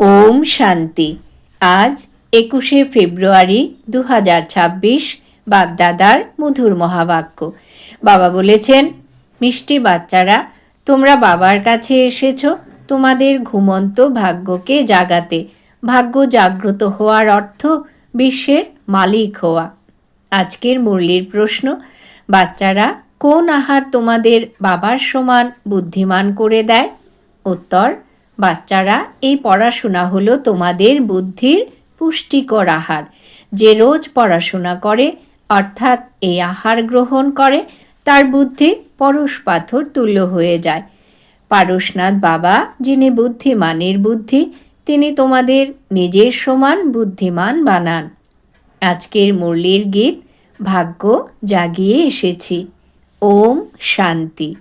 ওম শান্তি। আজ একুশে ফেব্রুয়ারি দু হাজার ছাব্বিশ বাগদাদার মধুর মহাবাক্য। বাবা বলেছেন, মিষ্টি বাচ্চারা, তোমরা বাবার কাছে এসেছ, তোমাদের ঘুমন্ত ভাগ্যকে জাগাতে। ভাগ্য জাগ্রত হওয়ার অর্থ বিশ্বের মালিক হওয়া। আজকের মুরলির প্রশ্ন, বাচ্চারা, কোন আহার তোমাদের বাবার সমান বুদ্ধিমান করে দেয়? উত্তর বাচ্চারা, এই পড়াশোনা হলো তোমাদের বুদ্ধির পুষ্টিকর আহার। যে রোজ পড়াশোনা করে, অর্থাৎ এই আহার গ্রহণ করে, তার বুদ্ধি পরশ পাথর তুল্য হয়ে যায়। পারশনাথ বাবা, যিনি বুদ্ধিমানের বুদ্ধি, তিনি তোমাদের নিজের সমান বুদ্ধিমান বানান। আজকের মুরলির গীত, ভাগ্য জাগিয়ে এসেছি। ওম শান্তি।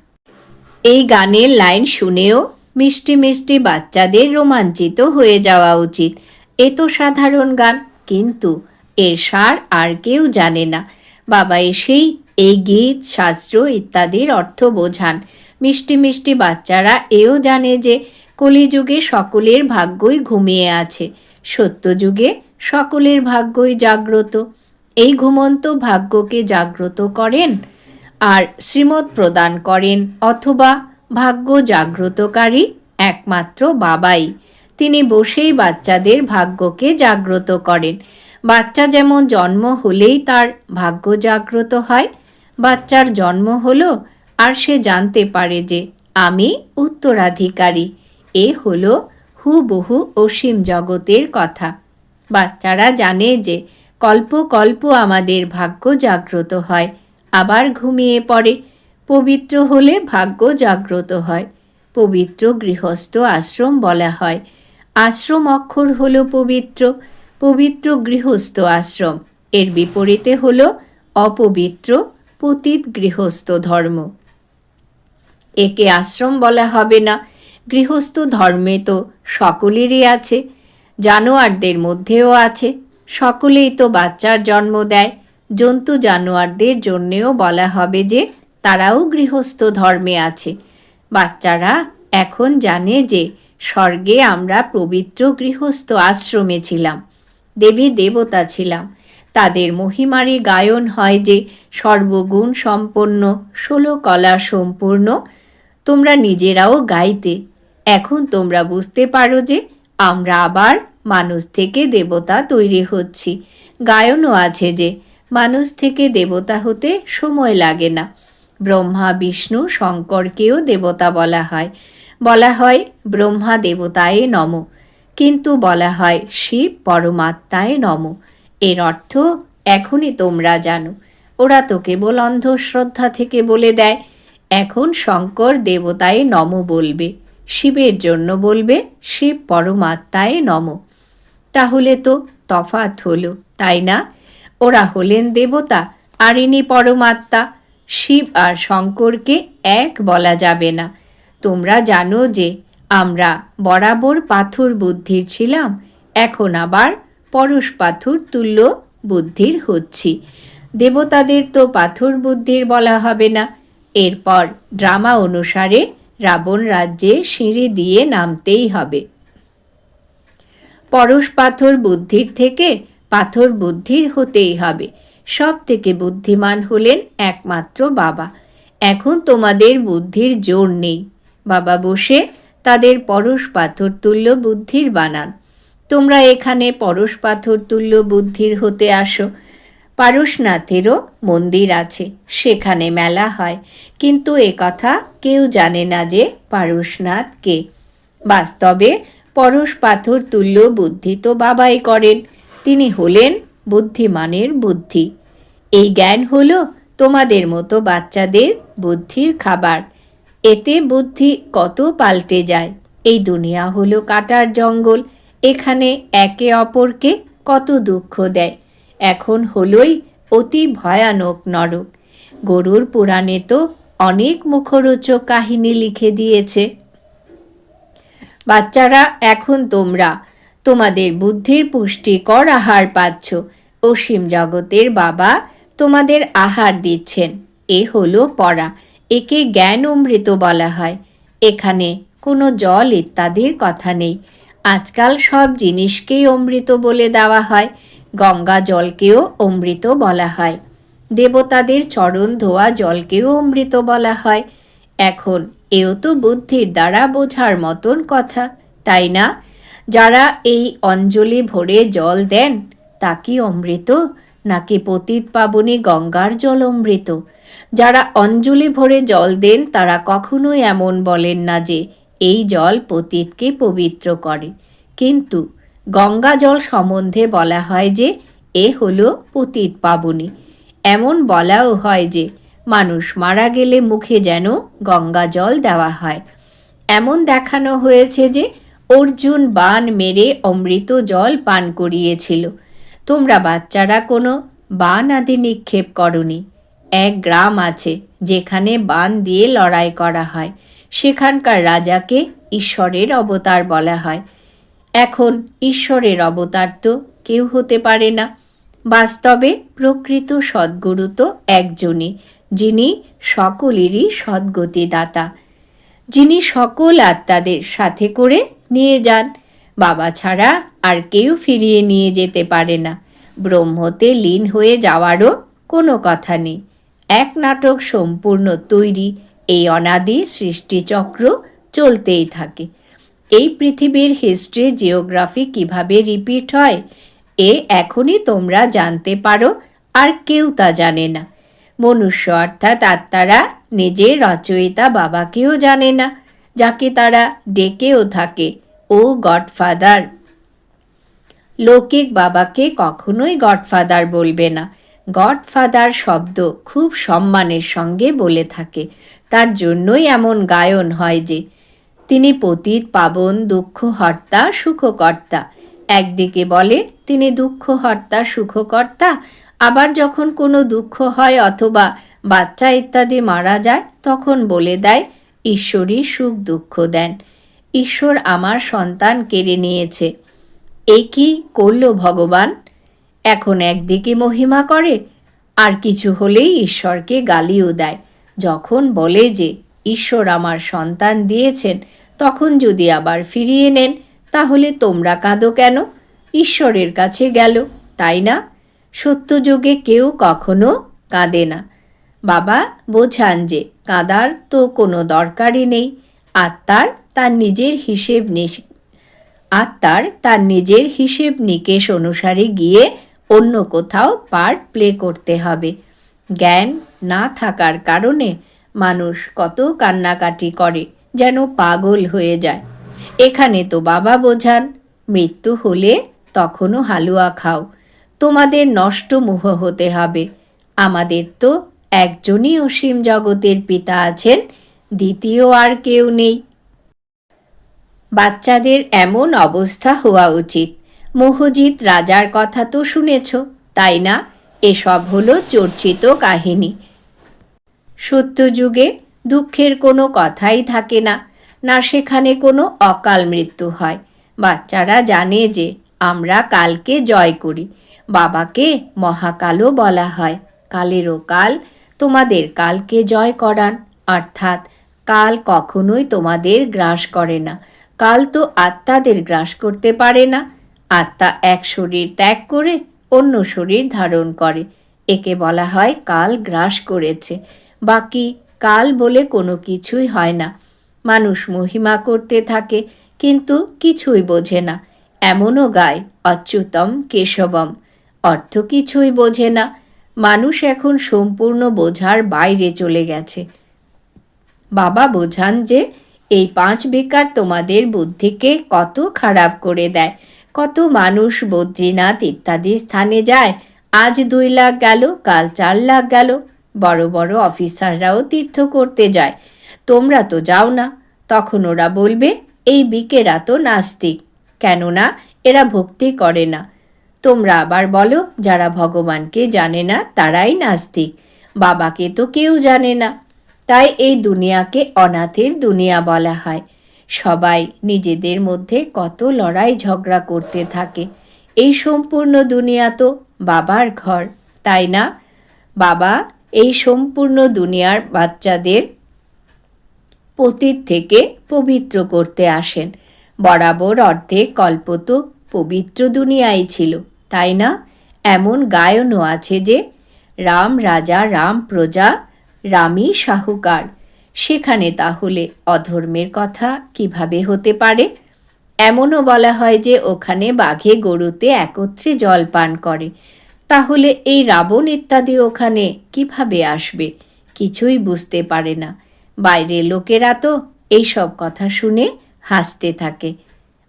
এই গানের লাইন শুনেও মিষ্টি মিষ্টি বাচ্চাদের রোমাঞ্চিত হয়ে যাওয়া উচিত। এ তো সাধারণ গান, কিন্তু এর সার আর কেউ জানে না। বাবা এসেই এই গীত, শাস্ত্র ইত্যাদির অর্থ বোঝান। মিষ্টি মিষ্টি বাচ্চারা এও জানে যে কলিযুগে সকলের ভাগ্যই ঘুমিয়ে আছে। সত্যযুগে সকলের ভাগ্যই জাগ্রত। এই ঘুমন্ত ভাগ্যকে জাগ্রত করেন আর শ্রীমত প্রদান করেন অথবা ভাগ্য জাগ্রতকারী একমাত্র বাবাই। তিনি বসেই বাচ্চাদের ভাগ্যকে জাগ্রত করেন। বাচ্চা যেমন জন্ম হলেই তার ভাগ্য জাগ্রত হয়, বাচ্চার জন্ম হলো আর সে জানতে পারে যে আমি উত্তরাধিকারী। এ হলো হুবহু অসীম জগতের কথা। বাচ্চারা জানে যে কল্প কল্প আমাদের ভাগ্য জাগ্রত হয়, আবার ঘুমিয়ে পড়ে। পবিত্র হলে ভাগ্য জাগ্রত হয়। পবিত্র গৃহস্থ আশ্রম বলা হয়। আশ্রম অক্ষর হল পবিত্র পবিত্র গৃহস্থ আশ্রম। এর বিপরীতে হল অপবিত্র, পতিত গৃহস্থ ধর্ম। একে আশ্রম বলা হবে না। গৃহস্থ ধর্মে তো সকলেরই আছে, জানোয়ারদের মধ্যেও আছে। সকলেই তো বাচ্চার জন্ম দেয়। জন্তু জানোয়ারদের জন্যেও বলা হবে যে তারাও গৃহস্থ ধর্মে আছে। বাচ্চারা এখন জানে যে স্বর্গে আমরা পবিত্র গৃহস্থ আশ্রমে ছিলাম, দেবী দেবতা ছিলাম। তাদের মহিমারি গায়ন হয় যে সর্বগুণ সম্পন্ন ষোলো কলা সম্পূর্ণ। তোমরা নিজেরাও গাইতে। এখন তোমরা বুঝতে পারো যে আমরা আবার মানুষ থেকে দেবতা তৈরি হচ্ছি। গায়নও আছে যে মানুষ থেকে দেবতা হতে সময় লাগে না। ব্রহ্মা, বিষ্ণু, শঙ্করকেও দেবতা বলা হয়। বলা হয়, ব্রহ্মা দেবতায় নম। কিন্তু বলা হয়, শিব পরমাত্মায় নম। এর অর্থ, এখনই তোমরা জানো। ওরা তো কেবল অন্ধশ্রদ্ধা থেকে বলে দেয়। এখন শঙ্কর দেবতায় নম বলবে। শিবের জন্য বলবে, শিব পরমাত্মায় নম। তাহলে তো তফাত হলো, তাই না? ওরা হলেন দেবতা, আর ইনি পরমাত্মা। শিব আর শঙ্করকে এক বলা যাবে না। তোমরা জানো যে আমরা বরাবর পাথর বুদ্ধির ছিলাম, এখন আবার পরশ পাথর তুল্য বুদ্ধির হচ্ছি। দেবতাদের তো পাথর বুদ্ধির বলা হবে না। এরপর ড্রামা অনুসারে রাবণ রাজ্যে সিঁড়ি দিয়ে নামতেই হবে। পরশ পাথর বুদ্ধির থেকে পাথর বুদ্ধির হতেই হবে। সব থেকে বুদ্ধিমান হলেন একমাত্র বাবা। এখন তোমাদের বুদ্ধির জোর নেই। বাবা বসে তাদের পরশ পাথর তুল্য বুদ্ধির বানান। তোমরা এখানে পরশ পাথর তুল্য বুদ্ধির হতে আসো। পারশনাথেরও মন্দির আছে, সেখানে মেলা হয়। কিন্তু এ কথা কেউ জানে না যে পারশনাথ কে। বাস্তবে পরশ পাথর তুল্য বুদ্ধি তো বাবাই করেন। তিনি হলেন বুদ্ধিমানের বুদ্ধি। এই জ্ঞান হলো তোমাদের মতো বাচ্চাদের বুদ্ধির খাবার। এতে বুদ্ধি কত পাল্টে যায়? এই দুনিয়া হলো কাটার জঙ্গল, এখানে একে অপরকে কত দুঃখ দেয়? এখন হলোই অতি ভয়ানক নরক। গরুর পুরাণে তো অনেক মুখরোচক কাহিনী লিখে দিয়েছে। বাচ্চারা, এখন তোমরা, তোমাদের বুদ্ধির পুষ্টিকর আহার পাচ্ছ। অসীম জগতের বাবা তোমাদের আহার দিচ্ছেন। এ হলো পড়া। একে জ্ঞান অমৃত বলা হয়। এখানে কোনো জল ইত্যাদির কথা নেই। আজকাল সব জিনিসকেই অমৃত বলে দেওয়া হয়। গঙ্গা জলকেও অমৃত বলা হয়। দেবতাদের চরণ ধোয়া জলকেও অমৃত বলা হয়। এখন এও তো বুদ্ধির দ্বারা বোঝার মতন কথা, তাই না? যারা এই অঞ্জলি ভরে জল দেন, তা কি অমৃত? নাকি পতিত পাবনী গঙ্গার জল অমৃত? যারা অঞ্জলি ভরে জল দেন, তারা কখনোই এমন বলেন না যে, এই জল পতিতকে পবিত্র করে। কিন্তু গঙ্গা জল সম্বন্ধে বলা হয় যে, এ হলো পতিত পাবনী। এমন বলাও হয় যে, মানুষ মারা গেলে মুখে যেন গঙ্গা জল দেওয়া হয়। এমন দেখানো হয়েছে যে, অর্জুন বান মেরে অমৃত জল পান করিয়েছিল। তোমরা বাচ্চারা কোনো বান আদি নিক্ষেপ করনি। এক গ্রাম আছে যেখানে বান দিয়ে লড়াই করা হয়। সেখানকার রাজাকে ঈশ্বরের অবতার বলা হয়। এখন ঈশ্বরের অবতার তো কেউ হতে পারে না। বাস্তবে প্রকৃত সদ্গুরু তো একজনই, যিনি সকলেরই সদ্গতিদাতা। যিনি সকল আত্মাদের সাথে করে নিয়ে যান বাবা ছাড়া আর কেউ ফিরিয়ে নিয়ে যেতে পারে না। ব্রহ্মতে লীন হয়ে যাওয়ারও কোনো কথা নেই। এক নাটক সম্পূর্ণ তৈরি। এই অনাদি সৃষ্টিচক্র চলতেই থাকে। এই পৃথিবীর হিস্ট্রি জিওগ্রাফি কীভাবে রিপিট হয়, এ এখনই তোমরা জানতে পারো, আর কেউ তা জানে না। মনুষ্য অর্থাৎ আত্মারা নিজের রচয়িতা বাবাকেও জানে না, যাকে তারা ডেকেও থাকে। ও গডফাদার। লৌকিক বাবাকে কখনোই গডফাদার বলবে না। গডফাদার শব্দ খুব সম্মানের সঙ্গে বলে থাকে। তার জন্যই এমন গায়ন হয় যে, তিনি পতীত, পাবন, দুঃখহর্তা, সুখকর্তা। একদিকে বলে, তিনি দুঃখহর্তা, সুখকর্তা। আবার যখন কোনো দুঃখ হয় অথবা বাচ্চা ইত্যাদি মারা যায়, তখন বলে দেয়, ঈশ্বরই সুখ দুঃখ দেন। ঈশ্বর আমার সন্তান কেড়ে নিয়েছে। এ কি করল ভগবান? এখন একদিকে মহিমা করে, আর কিছু হলেই ঈশ্বরকে গালিও দেয়। যখন বলে যে, ঈশ্বর আমার সন্তান দিয়েছেন, তখন যদি আবার ফিরিয়ে নেন, তাহলে তোমরা কাঁদো কেন? ঈশ্বরের কাছে গেল, তাই না? সত্যযুগে কেউ কখনো কাঁদে না। বাবা বোঝান যে, কাঁদার তো কোনো দরকারই নেই। আত্মার তার নিজের হিসেব আত্মার তার নিজের হিসেব নিকেশ অনুসারে গিয়ে অন্য কোথাও পার্ট প্লে করতে হবে। জ্ঞান না থাকার কারণে মানুষ কত কান্নাকাটি করে যেন পাগল হয়ে যায়। এখানে তো বাবা বোঝান, মৃত্যু হলে তখনও হালুয়া খাও। তোমাদের নষ্ট মোহ হতে হবে। আমাদের তো একজনই অসীম জগতের পিতা আছেন, দ্বিতীয় আর কেউ নেই। বাচ্চাদের এমন অবস্থা হওয়া উচিত। মোহজিৎ রাজার কথা তো শুনেছ, তাই না? এসব হলো চর্চিত কাহিনী। সত্যযুগে দুঃখের কোনো কথাই থাকে না না সেখানে কোনো অকাল মৃত্যু হয়। বাচ্চারা জানে যে আমরা কালকে জয় করি, বাবাকে মহাকালও বলা হয়। কালেরও কাল, তোমাদের কালকে জয় করান, অর্থাৎ কাল কখনোই তোমাদের গ্রাস করে না। কাল তো আত্মাদের গ্রাস করতে পারে না। আত্মা এক শরীর ত্যাগ করে অন্য শরীর ধারণ করে। একে বলা হয় কাল গ্রাস করেছে। বাকি কাল বলে কোনো কিছুই হয় না। মানুষ মহিমা করতে থাকে, কিন্তু কিছুই বোঝে না। এমনও গায়, অচ্যুতম কেশবম। অর্থ কিছুই বোঝে না। মানুষ এখন সম্পূর্ণ বোঝার বাইরে চলে গেছে। বাবা বোঝান যে এই পাঁচ বেকার তোমাদের বুদ্ধিকে কত খারাপ করে দেয়। কত মানুষ বদ্রীনাথ ইত্যাদি স্থানে যায়। আজ দুই লাখ গেল, কাল চার লাখ গেল। বড় বড় অফিসাররাও তীর্থ করতে যায়। তোমরা তো যাও না। তখন ওরা বলবে, এই বিকেরা তো নাস্তিক। কেননা এরা ভক্তি করে না। তোমরা আবার বলো, যারা ভগবানকে জানে না তারাই নাস্তিক। বাবাকে তো কেউ জানে না। তাই এই দুনিয়াকে অনাথের দুনিয়া বলা হয়। সবাই নিজেদের মধ্যে কত লড়াই ঝগড়া করতে থাকে। এই সম্পূর্ণ দুনিয়া তো বাবার ঘর, তাই না? বাবা, এই সম্পূর্ণ দুনিয়ার বাচ্চাদের পতীত থেকে পবিত্র করতে আসেন। বরাবর অর্ধেক কল্পত পবিত্র দুনিয়াই ছিল, তাই না? এমন গায়নও আছে যে, রাম রাজা, রাম প্রজা রামই সাহুকার। সেখানে তাহলে অধর্মের কথা কীভাবে হতে পারে? এমনও বলা হয় যে ওখানে বাঘে গরুতে একত্রে জল পান করে। তাহলে এই রাবণ ইত্যাদি ওখানে কীভাবে আসবে? কিছুই বুঝতে পারে না। বাইরের লোকেরা তো এইসব কথা শুনে হাসতে থাকে।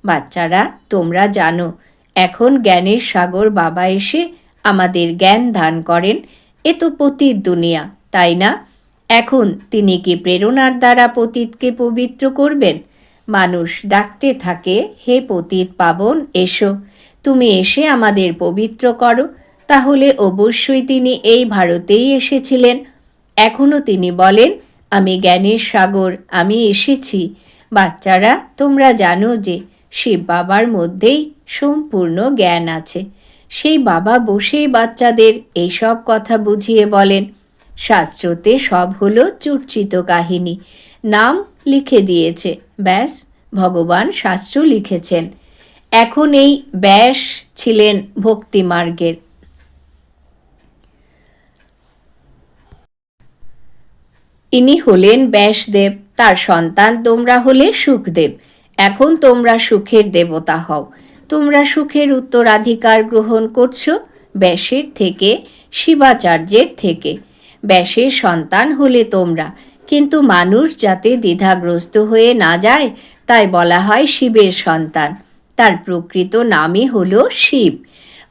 বাচ্চারা, তোমরা জানো, এখন জ্ঞানের সাগর বাবা এসে আমাদের জ্ঞান দান করেন। এ তো পতির দুনিয়া তাই না? এখন তিনি কি প্রেরণার দ্বারা পতীতকে পবিত্র করবেন? মানুষ ডাকতে থাকে, হে পতিত পাবন, এসো। তুমি এসে আমাদের পবিত্র করো। তাহলে অবশ্যই তিনি এই ভারতেই এসেছিলেন। এখনও তিনি বলেন, আমি জ্ঞানের সাগর, আমি এসেছি। বাচ্চারা, তোমরা জানো যে শিব বাবার মধ্যেই সম্পূর্ণ জ্ঞান আছে। সেই বাবা বসেই বাচ্চাদের এইসব কথা বুঝিয়ে বলেন। শাস্ত্রতে সব হলো চর্চিত কাহিনী। নাম লিখে দিয়েছে। ব্যাস, ভগবান শাস্ত্র লিখেছেন। এখন এই ব্যাস ছিলেন ভক্তিমার্গের ইনি হলেন ব্যাসদেব, তার সন্তান তোমরা হলে সুখদেব। এখন তোমরা সুখের দেবতা হও। তোমরা সুখের উত্তরাধিকার গ্রহণ করছ ব্যাসের থেকে, শিবাচার্যের থেকে। ব্যাসের সন্তান হলে তোমরা। কিন্তু মানুষ যাতে দ্বিধাগ্রস্ত হয়ে না যায়, তাই বলা হয় শিবের সন্তান। তার প্রকৃত নামই হল শিব।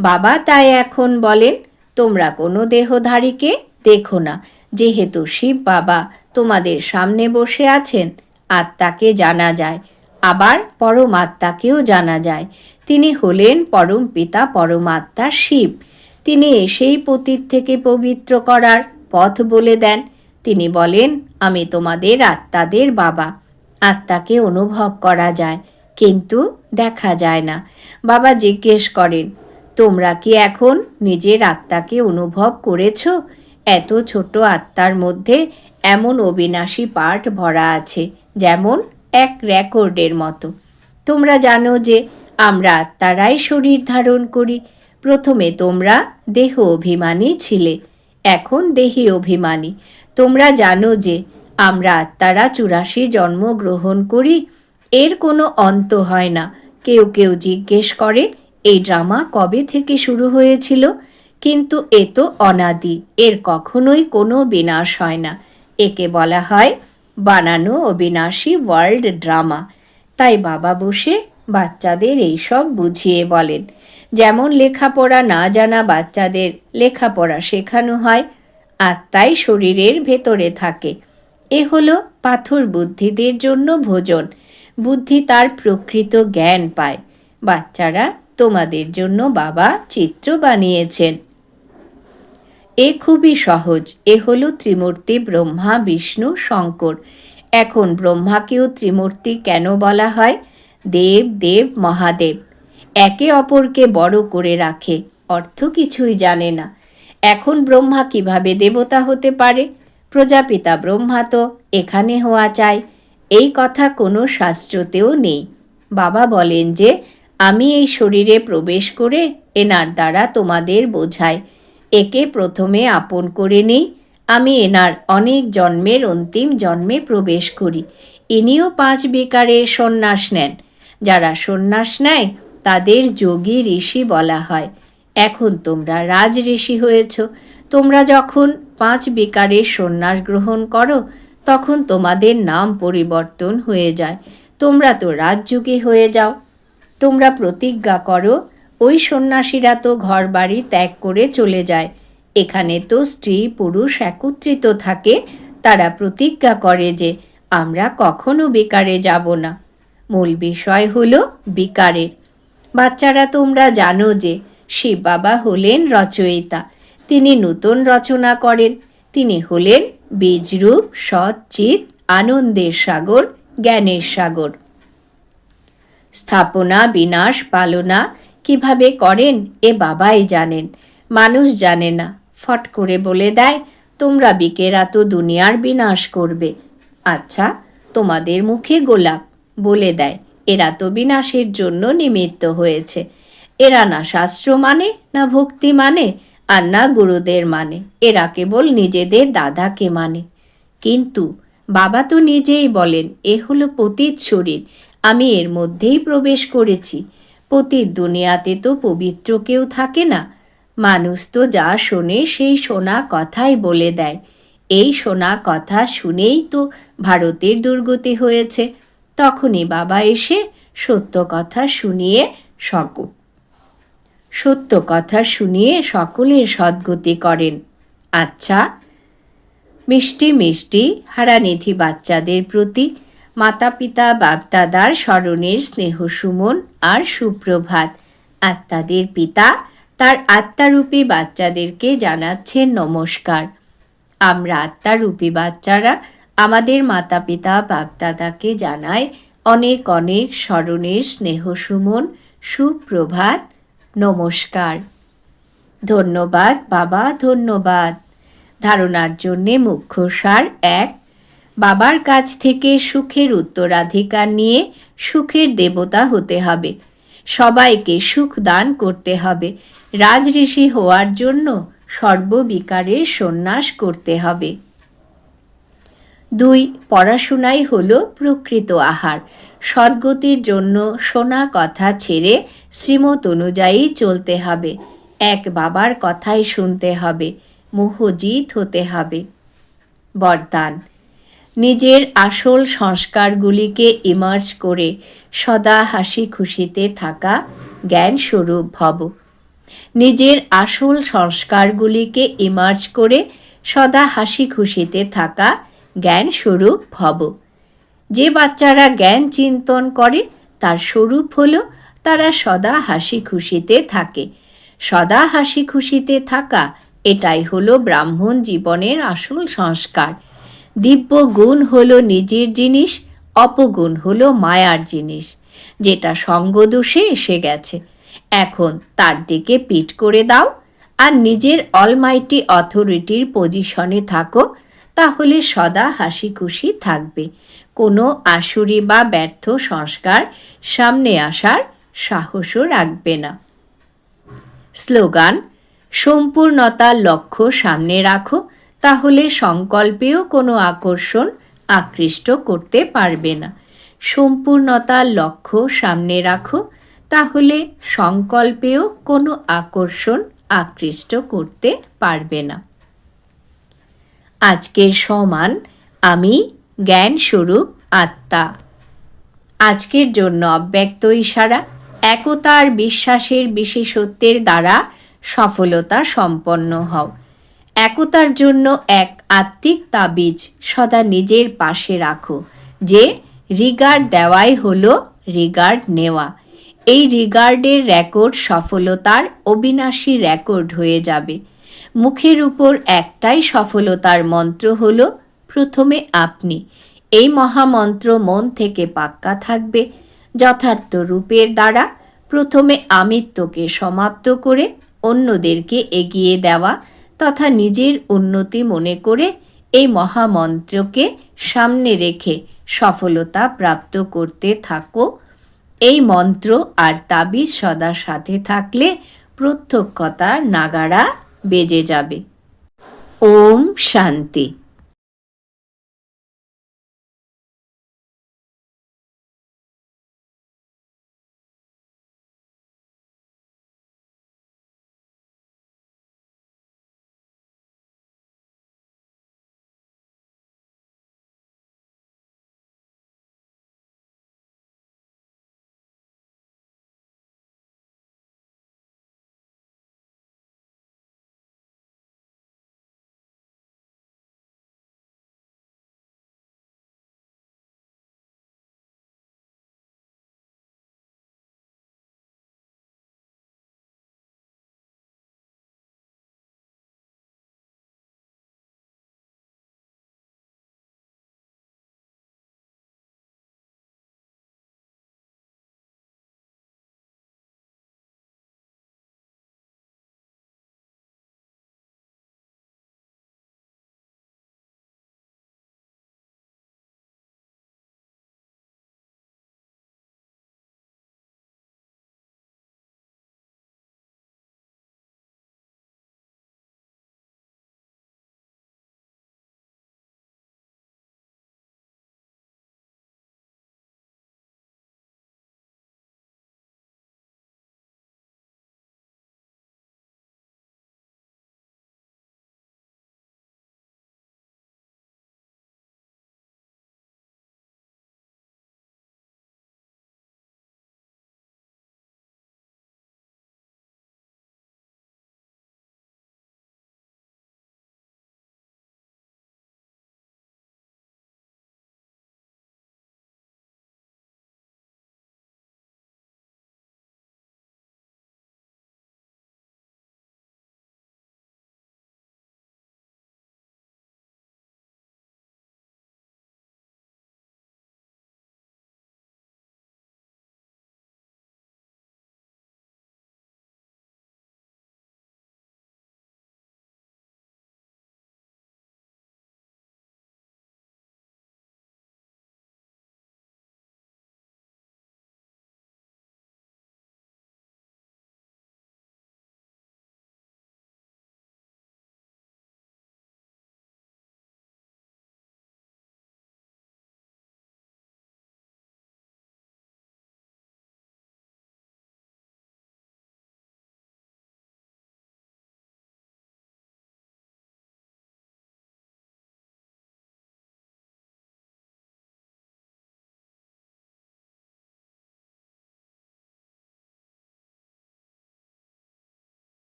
বাবা তাই এখন বলেন, তোমরা কোনো দেহধারীকে দেখো না। যেহেতু শিব বাবা তোমাদের সামনে বসে আছেন, আত্মাকে জানা যায়, আবার পরমাত্মাকেও জানা যায়। তিনি হলেন পরম পিতা পরমাত্মা শিব। তিনি এসেই পতীত থেকে পবিত্র করার পথ বলে দেন। তিনি বলেন, আমি তোমাদের আত্মাদের বাবা। আত্মাকে অনুভব করা যায়, কিন্তু দেখা যায় না। বাবা জিজ্ঞেস করেন, তোমরা কি এখন নিজের আত্মাকে অনুভব করেছ? এত ছোট আত্মার মধ্যে এমন অবিনাশী পাঠ ভরা আছে, যেমন এক রেকর্ডের মতো। তোমরা জানো যে আমরা আত্মারাই শরীর ধারণ করি। প্রথমে তোমরা দেহ অভিমানী ছিলে এখন দেহি অভিমানী। তোমরা জানো যে আমরা আত্মারা চুরাশি জন্ম গ্রহণ করি, এর কোনো অন্ত হয় না। কেউ কেউ জিজ্ঞেস করে, এই ড্রামা কবে থেকে শুরু হয়েছিল? কিন্তু এ তো অনাদি, এর কখনোই কোনো বিনাশ হয় না। একে বলা হয় বানানো অবিনাশী ওয়ার্ল্ড ড্রামা তাই বাবা বসে বাচ্চাদের এইসব বুঝিয়ে বলেন। যেমন লেখাপড়া না জানা বাচ্চাদের লেখাপড়া শেখানো হয় আত্মাই শরীরের ভেতরে থাকে। এ হলো পাথর বুদ্ধিদের জন্য ভোজন। বুদ্ধি তার প্রকৃত জ্ঞান পায়। বাচ্চারা তোমাদের জন্য বাবা চিত্র বানিয়েছেন। এ খুবই সহজ। এ হলো ত্রিমূর্তি ব্রহ্মা, বিষ্ণু, শঙ্কর। এখন ব্রহ্মাকেও ত্রিমূর্তি কেন বলা হয়? দেব দেব, মহাদেব। একে অপরকে বড় করে রাখে, অর্থ কিছুই জানে না। এখন ব্রহ্মা কীভাবে দেবতা হতে পারে? প্রজাপিতা ব্রহ্মা তো এখানে হওয়া চাই, এই কথা কোনো শাস্ত্রতেও নেই। বাবা বলেন যে, আমি এই শরীরে প্রবেশ করে এনার দ্বারা তোমাদের বোঝাই। একে প্রথমে আপন করে নেই, আমি এনার অনেক জন্মের অন্তিম জন্মে প্রবেশ করি। ইনিও পাঁচ বিকারের সন্ন্যাস নেন। যারা সন্ন্যাস নেয়, তাদের যোগী ঋষি বলা হয়। এখন তোমরা রাজ ঋষি হয়েছ। তোমরা যখন পাঁচ বিকারের সন্ন্যাস গ্রহণ করো, তখন তোমাদের নাম পরিবর্তন হয়ে যায়। তোমরা তো রাজযোগী হয়ে যাও। তোমরা প্রতিজ্ঞা করো, ওই সন্ন্যাসীরা তো ঘর বাড়ি ত্যাগ করে চলে যায়। এখানে তো স্ত্রী, পুরুষ একত্রিত থাকে। তারা প্রতিজ্ঞা করে যে, আমরা কখনো বেকারে যাব না। মূল বিষয় হল বিকারের। বাচ্চারা তোমরা জানো যে শিব বাবা হলেন রচয়িতা। তিনি নূতন রচনা করেন। তিনি হলেন বীজরূপ সৎচিত আনন্দের সাগর, জ্ঞানের সাগর। স্থাপনা, বিনাশ, পালনা কীভাবে করেন এ বাবাই জানেন। মানুষ জানে না। ফট করে বলে দেয়, তোমরা বিকেরা তো দুনিয়ার বিনাশ করবে। আচ্ছা তোমাদের মুখে গোলাপ। বলে দেয়, এরা তো বিনাশের জন্য নিমিত্ত হয়েছে। এরা না শাস্ত্র মানে না ভক্তি মানে আর না গুরুদের মানে। এরা কেবল নিজেদের দাদাকে মানে। কিন্তু বাবা তো নিজেই বলেন, এ হলো পতীত শরীর, আমি এর মধ্যেই প্রবেশ করেছি। পতীত দুনিয়াতে তো পবিত্র কেউ থাকে না। মানুষ তো যা শোনে সেই শোনা কথাই বলে দেয়। এই শোনা কথা শুনেই তো ভারতের দুর্গতি হয়েছে। তখনই বাবা এসে সত্য কথা শুনিয়ে সকল সত্য কথা শুনিয়ে সকলের সদ্গতি করেন। আচ্ছা মিষ্টি মিষ্টি হারানিধি বাচ্চাদের প্রতি মাতা পিতা বাপদাদার স্মরণের স্নেহ সুমন আর সুপ্রভাত। আত্মাদের পিতা তার আত্মারূপী বাচ্চাদেরকে জানাচ্ছেন নমস্কার। আমরা আত্মারূপী বাচ্চারা আমাদের মাতা পিতা বাপদাদাকে জানায় অনেক অনেক স্মরণের স্নেহ সুমন, সুপ্রভাত, নমস্কার। ধন্যবাদ, বাবা, ধন্যবাদ। ধারণার জন্যে মুখ্য সার এক, বাবার কাছ থেকে সুখের উত্তরাধিকার নিয়ে সুখের দেবতা হতে হবে। সবাইকে সুখ দান করতে হবে। রাজঋষি হওয়ার জন্য সর্ববিকারের সন্ন্যাস করতে হবে। দুই, পড়াশোনাই হলো প্রকৃত আহার। সদ্গতির জন্য শোনা কথা ছেড়ে শ্রীমত অনুযায়ী চলতে হবে। এক, বাবার কথাই শুনতে হবে। মোহজিত হতে হবে। বরদান। নিজের আসল সংস্কারগুলিকে ইমার্জ করে সদা হাসি খুশিতে থাকা জ্ঞানস্বরূপ ভব। নিজের আসল সংস্কারগুলিকে ইমার্জ করে সদা হাসি খুশিতে থাকা জ্ঞানস্বরূপ ভব। যে বাচ্চারা জ্ঞান চিন্তন করে, তার স্বরূপ হল, তারা সদা হাসি খুশিতে থাকে। সদা হাসি খুশিতে থাকা, এটাই হলো ব্রাহ্মণ জীবনের আসল সংস্কার। দিব্য গুণ হলো নিজের জিনিস, অপগুণ হলো মায়ার জিনিস। যেটা সঙ্গদোষে এসে গেছে। এখন তার দিকে পিট করে দাও, আর নিজের অলমাইটি অথরিটির পজিশনে থাকো তাহলে সদা হাসি খুশি থাকবে। কোনো আসুরি বা ব্যর্থ সংস্কার সামনে আসার সাহসও রাখবে না। স্লোগান সম্পূর্ণতার লক্ষ্য সামনে রাখো, তাহলে সংকল্পেও কোনো আকর্ষণ আকৃষ্ট করতে পারবে না। সম্পূর্ণতার লক্ষ্য সামনে রাখো, তাহলে সংকল্পেও কোনো আকর্ষণ আকৃষ্ট করতে পারবে না। আজকের সমান আমি জ্ঞান স্বরূপ আত্মা। আজকের জন্য অব্যক্ত ইশারা একতার বিশ্বাসের বিশেষত্বের দ্বারা সফলতা সম্পন্ন হও। একতার জন্য এক আত্মিক তাবিজ সদা নিজের পাশে রাখো, যে রিগার্ড দেওয়াই হলো রিগার্ড নেওয়া। এই রিগার্ডের রেকর্ড সফলতার অবিনাশী রেকর্ড হয়ে যাবে। মুখের উপর একটাই সফলতার মন্ত্র হল, প্রথমে আপনি। এই মহামন্ত্র মন থেকে পাক্কা থাকবে যথার্থ রূপের দ্বারা। প্রথমে আমিত্বকে সমাপ্ত করে অন্যদেরকে এগিয়ে দেওয়া তথা নিজের উন্নতি মনে করে এই মহামন্ত্রকে সামনে রেখে সফলতা প্রাপ্ত করতে থাকো। এই মন্ত্র আর তাবিজ সদা সাথে থাকলে প্রত্যক্ষতা নাগারা বেজে যাবে। ওম শান্তি।